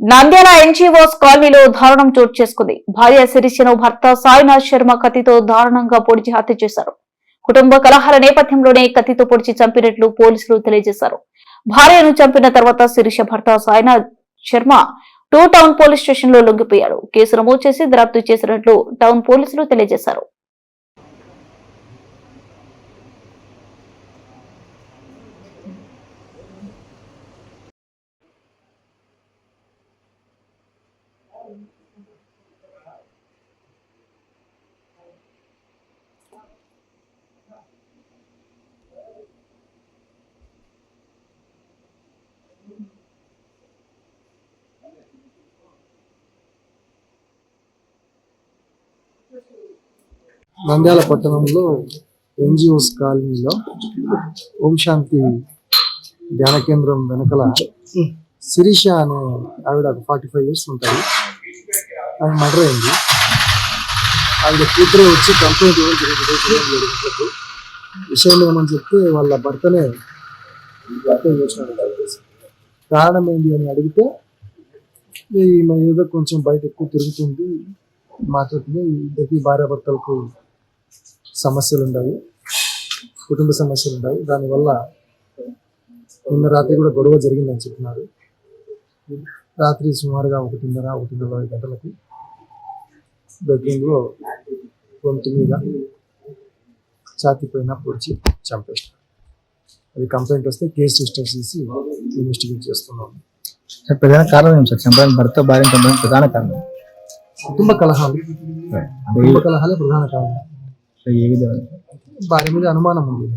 Nandyal NGOs కాలనీలో దారుణం చోటు చేసుకుంది. భార్య శిరీషను భర్త సాయినాథ్ శర్మ కత్తితో దారుణంగా పొడిచి హత్య చేశారు. కుటుంబ కలహాల నేపథ్యంలోనే కత్తితో పొడిచి చంపినట్లు పోలీసులు తెలియజేశారు. భార్యను చంపిన తర్వాత శిరీష భర్త Sainath Sharma two town police స్టేషన్లో లొంగిపోయారు కేసు నమోదు చేసి దర్యాప్తు చేసినట్లు టౌన్ పోలీసులు తెలియజేశారు. నంద్యాల పట్టణంలో ఎన్జిఓస్ కాలనీలో ఓం శాంతి ధ్యాన కేంద్రం వెనకల శిరీష అనే ఆవిడ ఫార్టీ ఫైవ్ ఇయర్స్ ఉంటాయి ఆమె మర్డర్ అయింది. ఆవిడ కూతురు వచ్చి కంప్లైంట్ ఇవ్వడం జరిగింది. ఉదయం విషయం ఏమని చెప్తే వాళ్ళ భర్తనే అర్థం చేసినాడు కారణం ఏంటి అని అడిగితే ఈమె ఏదో కొంచెం బయట ఎక్కువ తిరుగుతుంది. మాట్లాడుతుంది. ఇద్దరికి భార్యాభర్తలకు సమస్యలు ఉన్నాయి కుటుంబ సమస్యలు ఉన్నాయి దానివల్ల నిన్న రాత్రి కూడా గొడవ జరిగిందని చెప్తున్నారు రాత్రి సుమారుగా ఒకటిన్నర ఒకటిన్నర గంటలకు బెడ్రూమ్లో గొంతు మీద ఛాతీ పైన పొడిచి చంపేసినారు అది కంప్లైంట్ వస్తే కేసు రిజిస్టర్ చేసి ఇన్వెస్టిగేట్ చేస్తున్నాము. సార్ ప్రధాన కారణం ఏం సార్? చంపడానికి భర్త భార్యను చంపడానికి ప్రధాన కారణం. కుటుంబ కలహాలు. కుటుంబ కలహాలే ప్రధాన కారణం. ఏ విధంగా? భార్య మీద అనుమానం ఉంది.